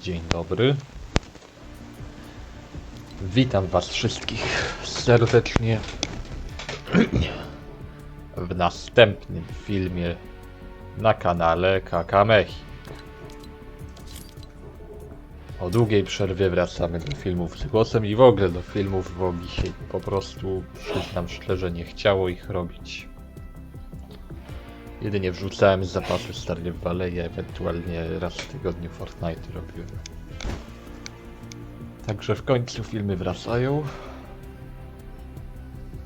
Dzień dobry. Witam Was wszystkich serdecznie w następnym filmie na kanale Kakamehi. Po długiej przerwie wracamy do filmów z głosem i w ogóle do filmów, bo mi się po prostu, przyznam szczerze, nie chciało ich robić. Jedynie wrzucałem z zapasu Stardew Valley, ewentualnie raz w tygodniu Fortnite robiłem. Także w końcu filmy wracają.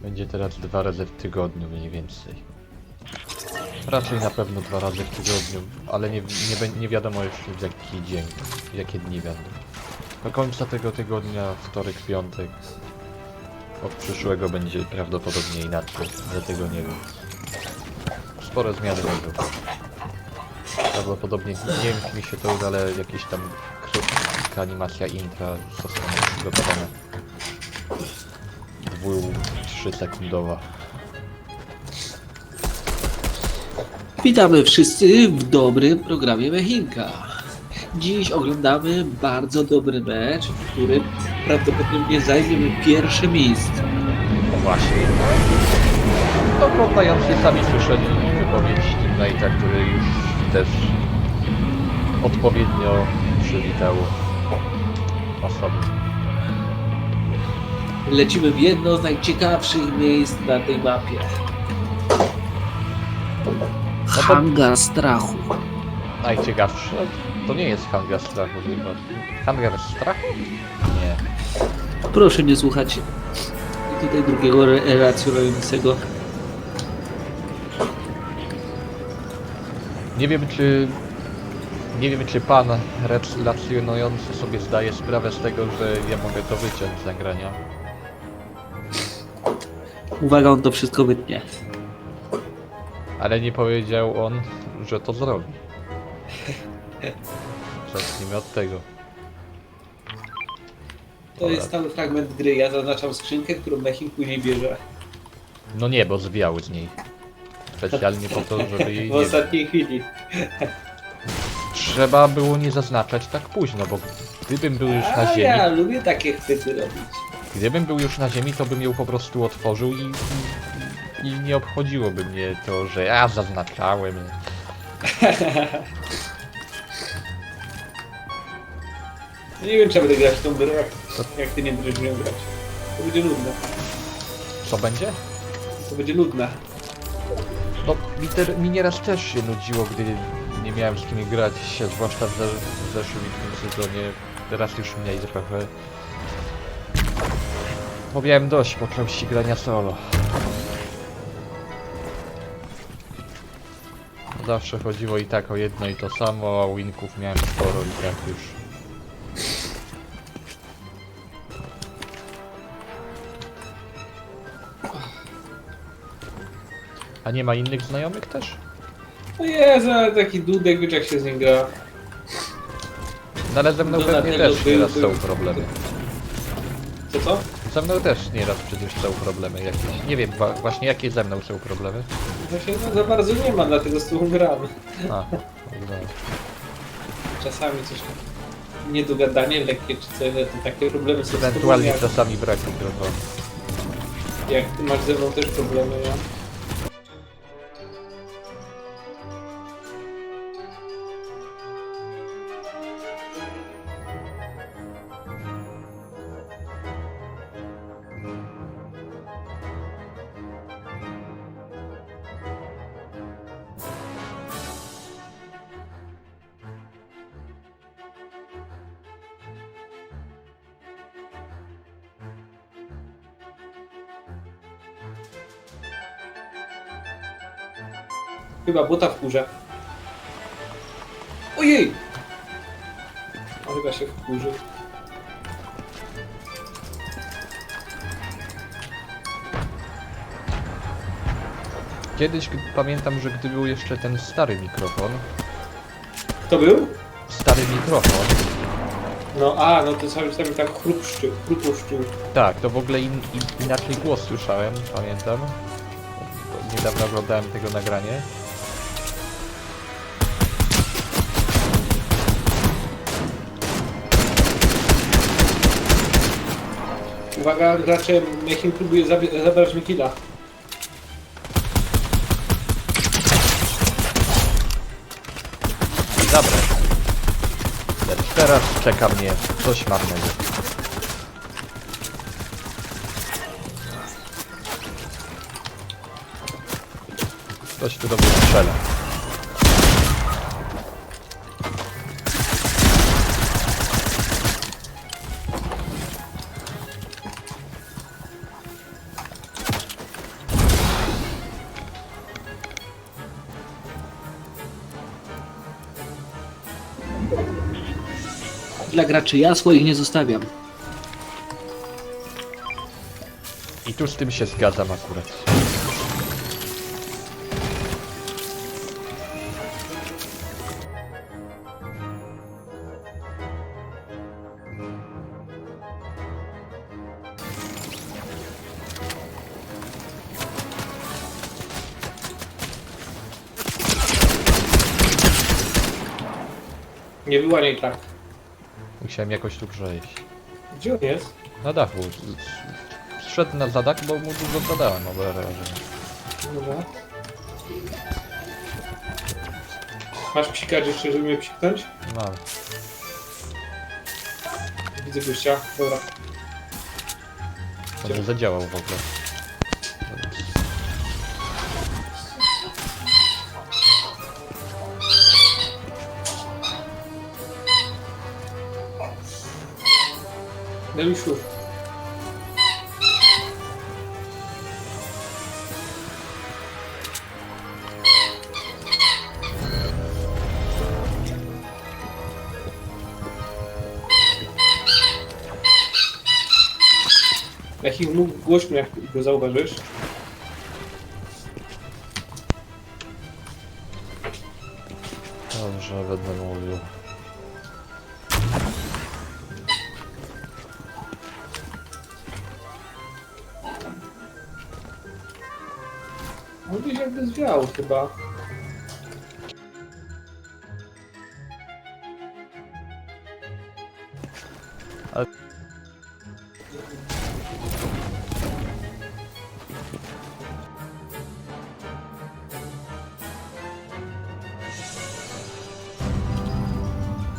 Będzie teraz dwa razy w tygodniu mniej więcej. Raczej na pewno dwa razy w tygodniu, ale nie, nie, nie wiadomo jeszcze w jaki dzień, jakie dni będą. Do końca tego tygodnia, wtorek, piątek. Od przyszłego będzie prawdopodobnie inaczej, dlatego nie wiem spore zmiany będą. Prawdopodobnie, nie wiem czy mi się to uda, ale jakieś tam krótka animacja intra zostanie przygotowana. Dwu, trzy sekundowa. Witamy wszyscy w dobrym programie Mechinka. Dziś oglądamy bardzo dobry mecz, w którym prawdopodobnie zajmiemy pierwsze miejsce. No właśnie. No, oglądający sami słyszeli wypowiedź Teammate'a, który już też odpowiednio przywitał osoby. Lecimy w jedno z najciekawszych miejsc na tej mapie. Hangar strachu. Najciekawsze to nie jest hangar strachu chyba. Hangar strachu? Nie. Proszę nie słuchać tutaj drugiego re-. Nie wiem czy... Nie wiem czy pan relacjonujący sobie zdaje sprawę z tego, że ja mogę to wyciąć z nagrania. Uwaga, on to wszystko wytnie. Ale nie powiedział on, że to zrobi. Zacznijmy od tego. To jest cały fragment gry. Ja zaznaczam skrzynkę, którą Mechin później bierze. No nie, bo zwiały z niej. Specjalnie po to, żeby jej W nie... ostatniej chwili. Trzeba było nie zaznaczać tak późno, bo gdybym był już na A ziemi... ja lubię takie chwyty robić. Gdybym był już na ziemi, to bym ją po prostu otworzył i, i, i nie obchodziłoby mnie to, że ja zaznaczałem. Nie wiem, czy będę grać w tą grę, jak, jak ty nie będziesz w nią grać. To będzie nudne. Co będzie? To będzie nudne. No, mi, ter, mi nieraz też się nudziło, gdy nie miałem z kim grać, zwłaszcza w, w zeszłym i tym sezonie. Teraz już mniej trochę. Bo miałem dość po części grania solo. Zawsze chodziło i tak o jedno i to samo, a winków miałem sporo i tak już. A nie ma innych znajomych też? No jest, ale taki dudek, wiesz jak się z nim gra. No ale ze mną No pewnie też był- nieraz był- są problemy. Co co? Ze mną też nieraz przecież są problemy jakieś. Nie wiem wa- właśnie jakie ze mną są problemy. Właśnie no, za bardzo nie ma, dlatego z tobą gramy. A, no. Czasami coś niedogadanie lekkie czy coś, ale to takie problemy są z tobą, Ewentualnie jak, czasami brak mikrofonu. jak ty masz ze mną też problemy, ja. Chyba bota wkurza. Ojej! A chyba się wkurzył. Kiedyś g- pamiętam, że gdy był jeszcze ten stary mikrofon, Kto był? stary mikrofon, No a, no to sam sami tak chrupszczył, chrupuszczył. tak, to w ogóle in, in, inaczej głos słyszałem, pamiętam. Niedawno oglądałem tego nagranie. Uwaga, gracze, Mechin próbuje zabie- zabrać mi killa. Zabrać. Lecz teraz czeka mnie coś marnego. Ktoś tu do strzela. Dla graczy ja swoich nie zostawiam. I tu z tym się zgadzam akurat. Nie wyłaniaj tak. Musiałem jakoś tu przejść. Gdzie on jest? Na dachu. Zszedł na zadak, bo mu dużo zadałem, mam wrażenie. Dobra. Masz psikać jeszcze, żeby mnie psiknąć? Mam. Widzę gościa. Dobra. Może zadziałał w ogóle. Delusiu. Jaki mógł głośno, jak go zauważysz. Dobrze, będę zwiał chyba. Ale-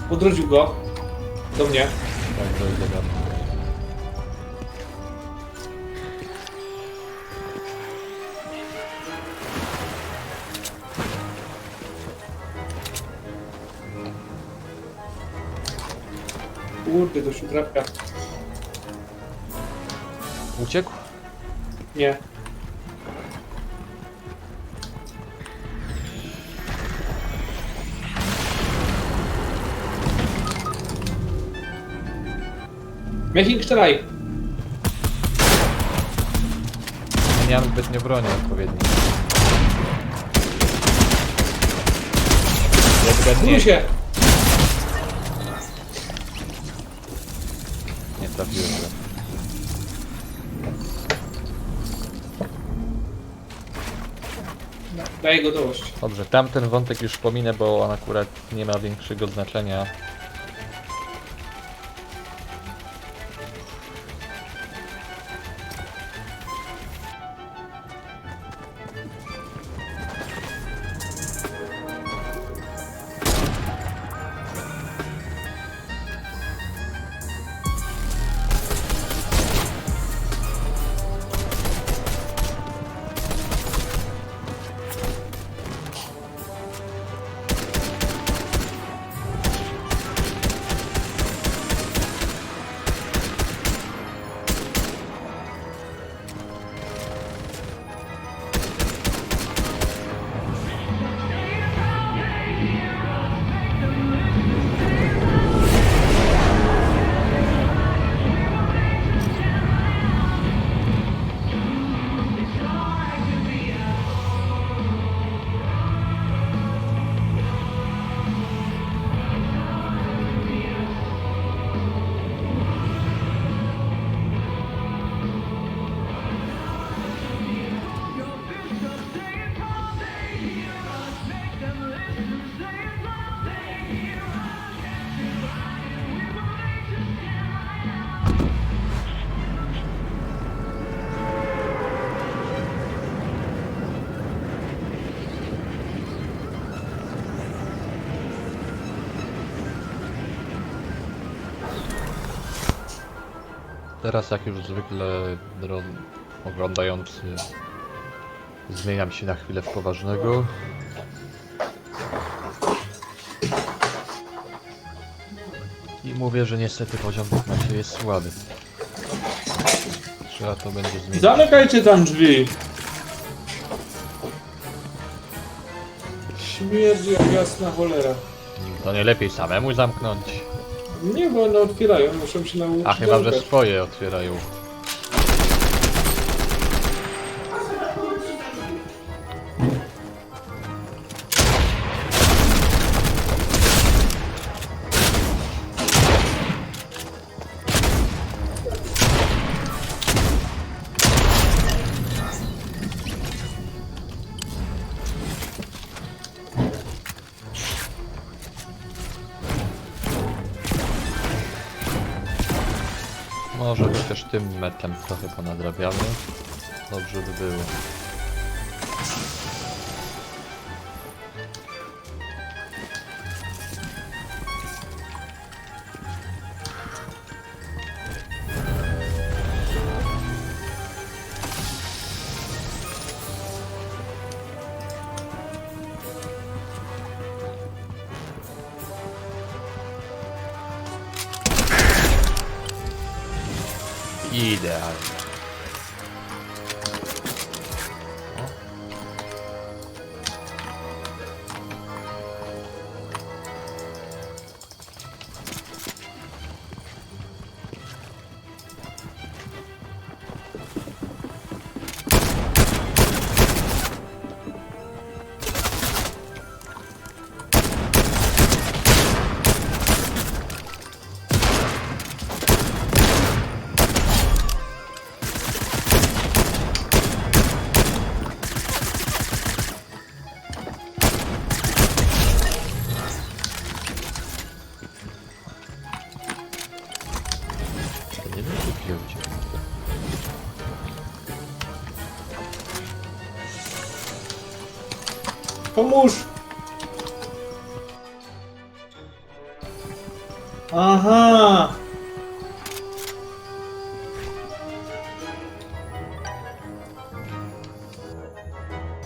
Odrodził go. Do mnie. Tak, dobra. Kurde, dość utrapka. Uciekł? Nie. Meching, strzelaj! Nie miałem zbytnio broni odpowiedniej. Się! Trafiłem. go. Daję go dość. Dobrze, tamten wątek już pominę, bo on akurat nie ma większego znaczenia. Teraz jak już zwykle dron oglądający zmieniam się na chwilę w poważnego. I mówię, że niestety poziom meczy jest słaby. Trzeba to będzie zmienić. Zamykajcie tam drzwi. Śmierdzi jak jasna cholera. To nie lepiej samemu zamknąć. Nie, bo one otwierają, muszą się nauczyć A chyba, że swoje otwierają. Może chociaż tym metlem trochę ponadrabiamy. Dobrze by było. Idealnie. To Pomóż! Aha!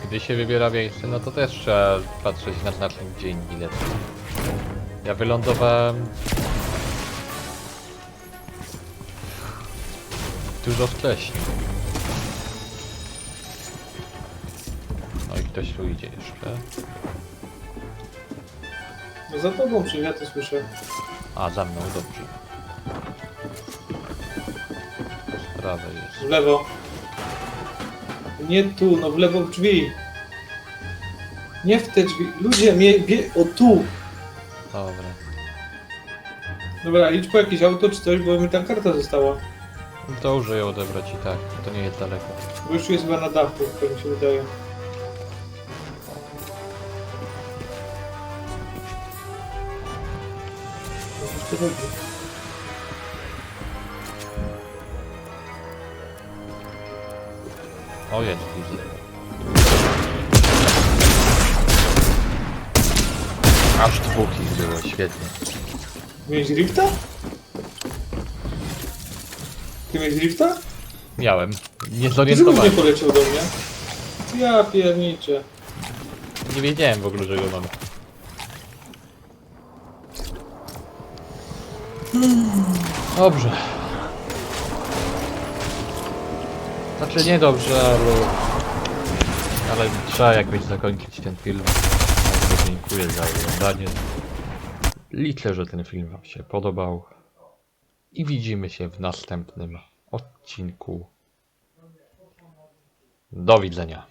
Gdy się wybiera miejsce, no to też trzeba patrzeć na znacznik dzień bilet. Ja wylądowałem... Dużo wcześniej. Ktoś tu idzie jeszcze. No za tobą, czy ja to słyszę. A, za mną, dobrze. Z prawej W jest. lewo. Nie tu, no w lewo w drzwi. Nie w te drzwi. Ludzie, mnie, o tu. Dobra. Dobra, idź po jakieś auto czy coś, bo mi ta karta została. To użyję ją odebrać i tak, to nie jest daleko. Bo już jest chyba na dachu, tak mi się wydaje. O jest, widzę. Aż dwóch ich było, świetnie. Miałeś rifta? Ty miałeś rifta? Miałem. Nie Dlaczego nie zorientowałem. poleciał do mnie? Ja pierniczę. Nie wiedziałem w ogóle, że go mam. Dobrze. Znaczy nie dobrze, ale... Ale trzeba jakoś zakończyć ten film. Bardzo dziękuję za oglądanie. Liczę, że ten film wam się podobał. I widzimy się w następnym odcinku. Do widzenia.